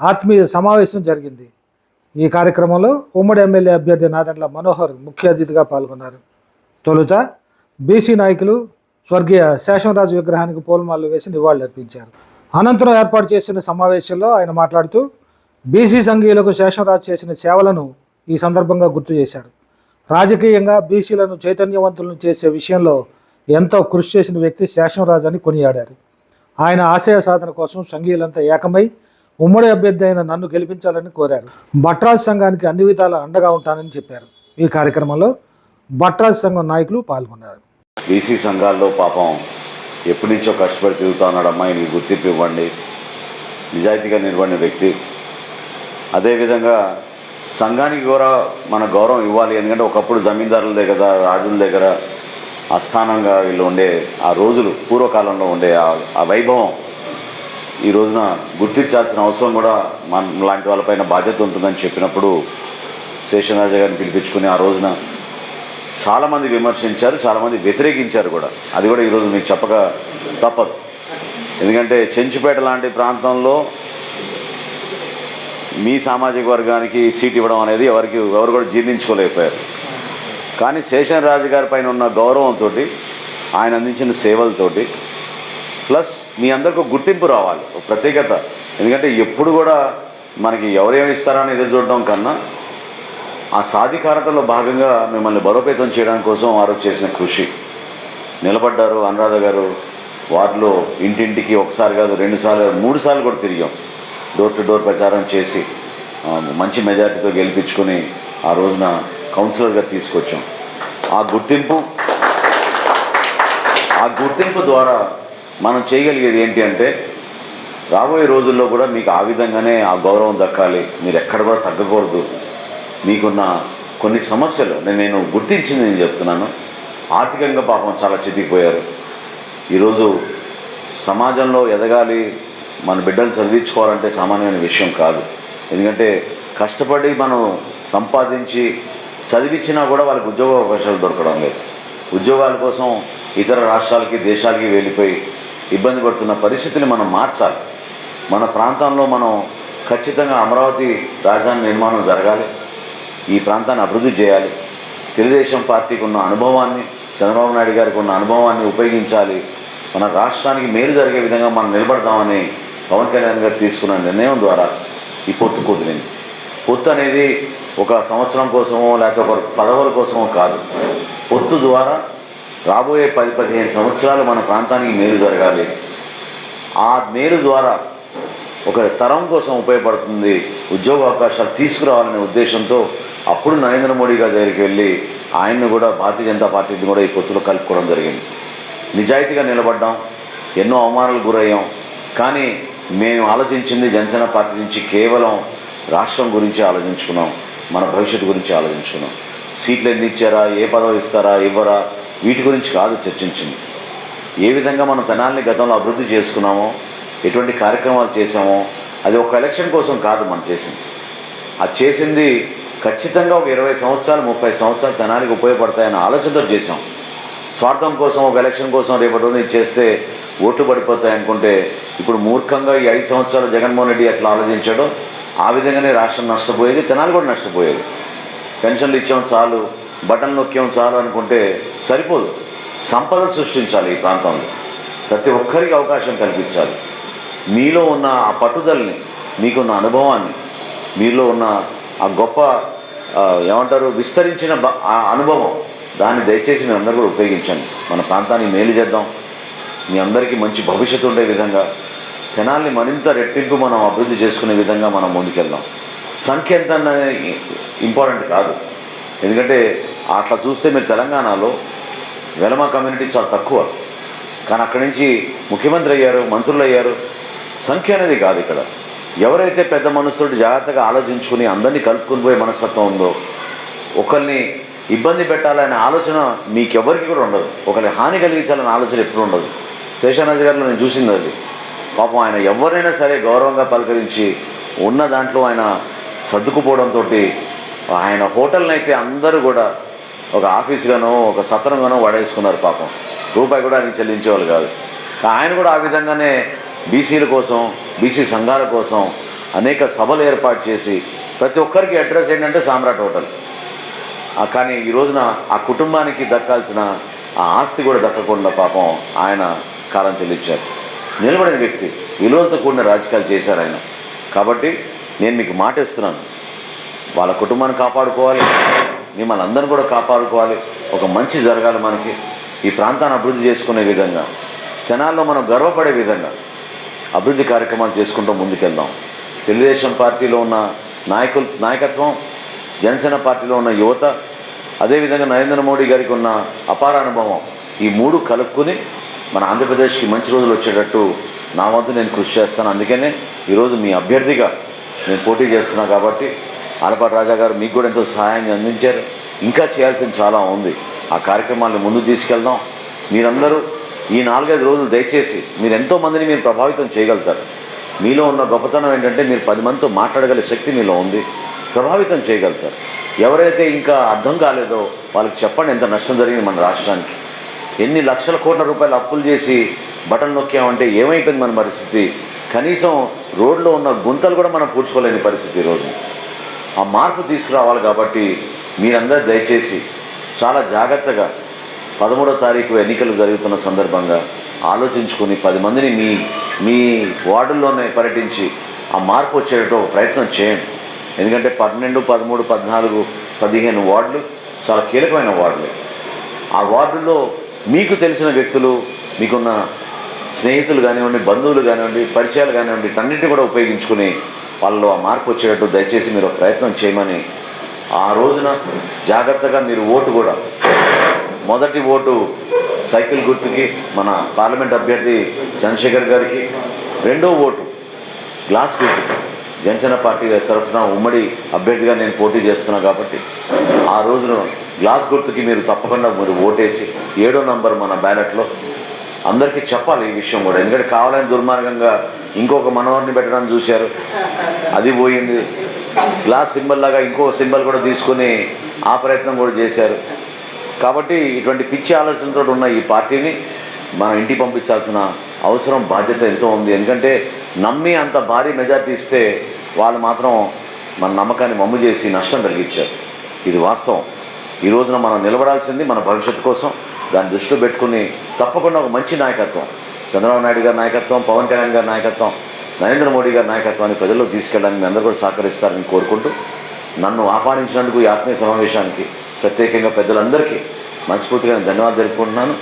ఆత్మీయ సమావేశం జరిగింది. ఈ కార్యక్రమంలో ఉమ్మడి ఎమ్మెల్యే అభ్యర్థి నాదెండ్ల మనోహర్ ముఖ్య అతిథిగా పాల్గొన్నారు. తొలుత బీసీ నాయకులు స్వర్గీయ శేషంరాజు విగ్రహానికి పూలమాలలు వేసి నివాళులర్పించారు అనంతరం ఏర్పాటు చేసిన సమావేశంలో ఆయన మాట్లాడుతూ బీసీ సంఘీయులకు శేషంరాజు చేసిన సేవలను ఈ సందర్భంగా గుర్తు చేశారు. రాజకీయంగా బీసీలను చైతన్యవంతులను చేసే విషయంలో ఎంతో కృషి చేసిన వ్యక్తి శేషంరాజు అని కొనియాడారు. ఆయన ఆశయ సాధన కోసం సంఘీయులంతా ఏకమై ఉమ్మడి అభ్యర్థి అయిన నన్ను గెలిపించాలని కోరారు. భట్రాజ్ సంఘానికి అన్ని విధాల అండగా ఉంటానని చెప్పారు. ఈ కార్యక్రమంలో భట్రాజ్ సంఘం నాయకులు పాల్గొన్నారు. బీసీ సంఘాల్లో పాపం ఎప్పటి నుంచో కష్టపడి తిరుగుతా ఉన్నాడు అమ్మాయి నీకు గుర్తింపు ఇవ్వండి. నిజాయితీగా నిలబడిన వ్యక్తి. అదేవిధంగా సంఘానికి కూడా మన గౌరవం ఇవ్వాలి. ఎందుకంటే ఒకప్పుడు జమీందారుల దగ్గర రాజుల దగ్గర అస్థానంగా వీళ్ళు ఉండే ఆ రోజులు పూర్వకాలంలో ఉండే ఆ- ఆ వైభవం. ఈ రోజున గుర్తించాల్సిన అవసరం కూడా మన లాంటి వాళ్ళపైన బాధ్యత ఉంటుందని చెప్పినప్పుడు శేషరాజ గారిని పిలిపించుకుని ఆ రోజున చాలామంది విమర్శించారు చాలామంది వ్యతిరేకించారు కూడా. అది కూడా ఈరోజు మీకు చెప్పక తప్పదు. ఎందుకంటే చెంచుపేట లాంటి ప్రాంతంలో మీ సామాజిక వర్గానికి సీట్ ఇవ్వడం అనేది ఎవరికి ఎవరు కూడా జీర్ణించుకోలేకపోయారు. కానీ శేషన్ రాజు గారి పైన ఉన్న గౌరవంతో ఆయన అందించిన సేవలతోటి ప్లస్ మీ అందరికి గుర్తింపు రావాలి ఒక ప్రత్యేకత. ఎందుకంటే ఎప్పుడు కూడా మనకి ఎవరేమి ఇస్తారని ఎదురు చూడడం కన్నా ఆ సాధికారతలో భాగంగా మిమ్మల్ని బలోపేతం చేయడం కోసం వారు చేసిన కృషి. నిలబడ్డారు అనురాధ గారు వార్డులో ఇంటింటికి ఒకసారి కాదు రెండు సార్లు మూడు సార్లు కూడా తిరిగాం. డోర్ టు డోర్ ప్రచారం చేసి మంచి మెజార్టీతో గెలిపించుకొని ఆ రోజున కౌన్సిలర్గా తీసుకొచ్చాం. ఆ గుర్తింపు ఆ గుర్తింపు ద్వారా మనం చేయగలిగేది ఏంటి అంటే రాబోయే రోజుల్లో కూడా మీకు ఆ విధంగానే ఆ గౌరవం దక్కాలి. మీరు ఎక్కడ కూడా తగ్గకూడదు. మీకున్న కొన్ని సమస్యలు నేను నేను గుర్తించింది నేను చెప్తున్నాను. ఆర్థికంగా పాపం చాలా చితికిపోయారు ఈరోజు సమాజంలో ఎదగాలి మన బిడ్డలు చదివించుకోవాలంటే సామాన్యమైన విషయం కాదు. ఎందుకంటే కష్టపడి మనం సంపాదించి చదివించినా కూడా వాళ్ళకి ఉద్యోగ అవకాశాలు దొరకడం లేదు. ఉద్యోగాల కోసం ఇతర రాష్ట్రాలకి దేశాలకి వెళ్ళిపోయి ఇబ్బంది పడుతున్న పరిస్థితిని మనం మార్చాలి. మన ప్రాంతంలో మనం ఖచ్చితంగా అమరావతి రాజధాని నిర్మాణం జరగాలి. ఈ ప్రాంతాన్ని అభివృద్ధి చేయాలి. తెలుగుదేశం పార్టీకి ఉన్న అనుభవాన్ని చంద్రబాబు నాయుడు గారికి ఉన్న అనుభవాన్ని ఉపయోగించాలి. మన రాష్ట్రానికి మేలు జరిగే విధంగా మనం నిలబడదామని పవన్ కళ్యాణ్ గారు తీసుకున్న నిర్ణయం ద్వారా ఈ పొత్తు కుదిరింది. పొత్తు అనేది ఒక సంవత్సరం కోసమో లేకపోతే ఒక పదవుల కోసమో కాదు. పొత్తు ద్వారా రాబోయే పది పదిహేను సంవత్సరాలు మన ప్రాంతానికి మేలు జరగాలి. ఆ మేలు ద్వారా ఒక తరం కోసం ఉపయోగపడుతుంది ఉద్యోగ అవకాశాలు తీసుకురావాలనే ఉద్దేశంతో అప్పుడు నరేంద్ర మోడీ గారి దగ్గరికి వెళ్ళి ఆయన్ని కూడా భారతీయ జనతా పార్టీని కూడా ఈ పొత్తులో కలుపుకోవడం జరిగింది. నిజాయితీగా నిలబడ్డాం ఎన్నో అవమానాలకు గురయ్యాం కానీ మేము ఆలోచించింది జనసేన పార్టీ నుంచి కేవలం రాష్ట్రం గురించి ఆలోచించుకున్నాం మన భవిష్యత్తు గురించి ఆలోచించుకున్నాం. సీట్లు ఎన్ని ఇచ్చారా ఏ పదవి ఇస్తారా ఇవ్వరా వీటి గురించి కాదు చర్చించింది. ఏ విధంగా మనం తెనాల్ని గతంలో అభివృద్ధి చేసుకున్నామో ఎటువంటి కార్యక్రమాలు చేసామో అది ఒక ఎలక్షన్ కోసం కాదు మనం చేసింది. అది చేసింది ఖచ్చితంగా ఒక ఇరవై సంవత్సరాలు ముప్పై సంవత్సరాలు తెనాలికి ఉపయోగపడతాయన్న ఆలోచనతో చేసాం స్వార్థం కోసం ఒక ఎలక్షన్ కోసం రేపటి రోజు చేస్తే ఓట్లు పడిపోతాయి అనుకుంటే ఇప్పుడు మూర్ఖంగా ఈ ఐదు సంవత్సరాలు జగన్మోహన్ రెడ్డి ఎట్లా ఆలోచించాడో ఆ విధంగానే రాష్ట్రం నష్టపోయేది తెనాలి కూడా నష్టపోయేది. పెన్షన్లు ఇచ్చాం చాలు బటన్ నొక్కేం చాలు అనుకుంటే సరిపోదు. సంపద సృష్టించాలి ఈ ప్రాంతంలో. ప్రతి ఒక్కరికి అవకాశం కల్పించాలి. మీలో ఉన్న ఆ పట్టుదలని మీకున్న అనుభవాన్ని మీలో ఉన్న ఆ గొప్ప ఏమంటారు విస్తరించిన ఆ అనుభవం దాన్ని దయచేసి మీ అందరూ కూడా ఉపయోగించండి. మన ప్రాంతాన్ని మేలు చేద్దాం. మీ అందరికీ మంచి భవిష్యత్తు ఉండే విధంగా తెనాల్ని మరింత రెట్టింపు మనం అభివృద్ధి చేసుకునే విధంగా మనం ముందుకెళ్దాం. సంఖ్య ఎంత ఇంపార్టెంట్ కాదు. ఎందుకంటే అట్లా చూస్తే మీరు తెలంగాణలో వెలమ కమ్యూనిటీ చాలా తక్కువ. కానీ అక్కడి నుంచి ముఖ్యమంత్రి అయ్యారు మంత్రులు అయ్యారు. సంఖ్య అనేది కాదు ఇక్కడ. ఎవరైతే పెద్ద మనసుతోటి జాగ్రత్తగా ఆలోచించుకుని అందరినీ కలుపుకుని పోయే మనస్తత్వం ఉందో ఒకరిని ఇబ్బంది పెట్టాలనే ఆలోచన మీకెవరికి కూడా ఉండదు. ఒకరిని హాని కలిగించాలనే ఆలోచన ఎప్పుడు ఉండదు. శేషానాథ్ గారిలో నేను చూసింది అది. పాపం ఆయన ఎవరైనా సరే గౌరవంగా పలకరించి ఉన్న దాంట్లో ఆయన సర్దుకుపోవడంతో ఆయన హోటల్ని అయితే అందరూ కూడా ఒక ఆఫీస్గానో ఒక సత్రంగానో వాడేసుకున్నారు పాపం. రూపాయి కూడా ఆయన చెల్లించేవాళ్ళు కాదు. ఆయన కూడా ఆ విధంగానే బీసీల కోసం బీసీ సంఘాల కోసం అనేక సభలు ఏర్పాటు చేసి ప్రతి ఒక్కరికి అడ్రస్ ఏంటంటే సామ్రాట్ హోటల్. కానీ ఈ రోజున ఆ కుటుంబానికి దక్కాల్సిన ఆ ఆస్తి కూడా దక్కకుండా పాపం ఆయన కాలం చెల్లించారు. నిలబడిన వ్యక్తి. విలువలతో కూడిన రాజకీయాలు చేశారు ఆయన. కాబట్టి నేను మీకు మాట ఇస్తున్నాను వాళ్ళ కుటుంబాన్ని కాపాడుకోవాలి. మిమ్మల్ని అందరిని కూడా కాపాడుకోవాలి. ఒక మంచి జరగాలి మనకి. ఈ ప్రాంతాన్ని అభివృద్ధి చేసుకునే విధంగా జనాల్లో మనం గర్వపడే విధంగా అభివృద్ధి కార్యక్రమాలు చేసుకుంటూ ముందుకెళ్దాం. తెలుగుదేశం పార్టీలో ఉన్న నాయకులు నాయకత్వం జనసేన పార్టీలో ఉన్న యువత అదేవిధంగా నరేంద్ర మోడీ గారికి ఉన్న అపార అనుభవం. ఈ మూడు కలుపుకుని మన ఆంధ్రప్రదేశ్కి మంచి రోజులు వచ్చేటట్టు నా వంతు నేను కృషి చేస్తాను. అందుకనే ఈరోజు మీ అభ్యర్థిగా నేను పోటీ చేస్తున్నా కాబట్టి ఆలపాటి రాజా గారు మీకు కూడా ఎంతో సహాయాన్ని అందించారు. ఇంకా చేయాల్సింది చాలా ఉంది. ఆ కార్యక్రమాలను ముందు తీసుకెళ్దాం. మీరందరూ ఈ నాలుగైదు రోజులు దయచేసి మీరు ఎంతో మందిని మీరు ప్రభావితం చేయగలుగుతారు. మీలో ఉన్న గొప్పతనం ఏంటంటే మీరు పది మందితో మాట్లాడగల శక్తి మీలో ఉంది. ప్రభావితం చేయగలుగుతారు. ఎవరైతే ఇంకా అర్థం కాలేదో వాళ్ళకి చెప్పండి ఎంత నష్టం జరిగింది మన రాష్ట్రానికి. ఎన్ని లక్షల కోట్ల రూపాయలు అప్పులు చేసి బటన్ నొక్కామంటే ఏమైపోయింది మన పరిస్థితి? కనీసం రోడ్లో ఉన్న గుంతలు కూడా మనం పూడ్చుకోలేని పరిస్థితి ఈరోజు ఆ మార్పు తీసుకురావాలి కాబట్టి మీరందరూ దయచేసి చాలా జాగ్రత్తగా పదమూడో తారీఖు ఎన్నికలు జరుగుతున్న సందర్భంగా ఆలోచించుకొని పది మందిని మీ మీ వార్డుల్లోనే పర్యటించి ఆ మార్పు వచ్చేటట్టు ప్రయత్నం చేయండి. ఎందుకంటే పన్నెండు పదమూడు పద్నాలుగు పదిహేను వార్డులు చాలా కీలకమైన వార్డులు. ఆ వార్డుల్లో మీకు తెలిసిన వ్యక్తులు మీకున్న స్నేహితులు కానివ్వండి బంధువులు కానివ్వండి పరిచయాలు కానివ్వండి అన్నింటినీ కూడా ఉపయోగించుకుని వాళ్ళు ఆ మార్పు వచ్చేటట్టు దయచేసి మీరు ఒక ప్రయత్నం చేయమని ఆ రోజున జాగ్రత్తగా మీరు ఓటు కూడా. మొదటి ఓటు సైకిల్ గుర్తుకి మన పార్లమెంట్ అభ్యర్థి చంద్రశేఖర్ గారికి. రెండో ఓటు గ్లాస్ గుర్తుకి జనసేన పార్టీ తరఫున ఉమ్మడి అభ్యర్థిగా నేను పోటీ చేస్తున్నా కాబట్టి ఆ రోజున గ్లాస్ గుర్తుకి మీరు తప్పకుండా మీరు ఓటేసి ఏడో నంబర్ మన బ్యాలెట్లో అందరికీ చెప్పాలి ఈ విషయం కూడా. ఎందుకంటే కావాలని దుర్మార్గంగా ఇంకొక మనవరిని పెట్టడం చూశారు. అది పోయింది. గ్లాస్ సింబల్ లాగా ఇంకో సింబల్ కూడా తీసుకొని ఆ ప్రయత్నం కూడా చేశారు. కాబట్టి ఇటువంటి పిచ్చి ఆలోచనతో ఉన్న ఈ పార్టీని మనం ఇంటికి పంపించాల్సిన అవసరం బాధ్యత ఎంతో ఉంది. ఎందుకంటే నమ్మి అంత భారీ మెజార్టీ ఇస్తే వాళ్ళు మాత్రం మన నమ్మకాన్ని మమ్ము చేసి నష్టం కలిగించారు. ఇది వాస్తవం. ఈ రోజున మనం నిలబడాల్సింది మన భవిష్యత్తు కోసం దాన్ని దృష్టిలో పెట్టుకుని తప్పకుండా ఒక మంచి నాయకత్వం. చంద్రబాబు నాయుడు గారి నాయకత్వం పవన్ కళ్యాణ్ గారి నాయకత్వం నరేంద్ర మోడీ గారి నాయకత్వాన్ని ప్రజల్లో తీసుకెళ్ళడానికి మీ అందరూ కూడా సహకరిస్తారని కోరుకుంటూ నన్ను ఆహ్వానించినందుకు ఈ ఆత్మీయ సమావేశానికి ప్రత్యేకంగా పెద్దలందరికీ మనస్ఫూర్తిగా ధన్యవాదాలు తెలుపుకుంటున్నాను.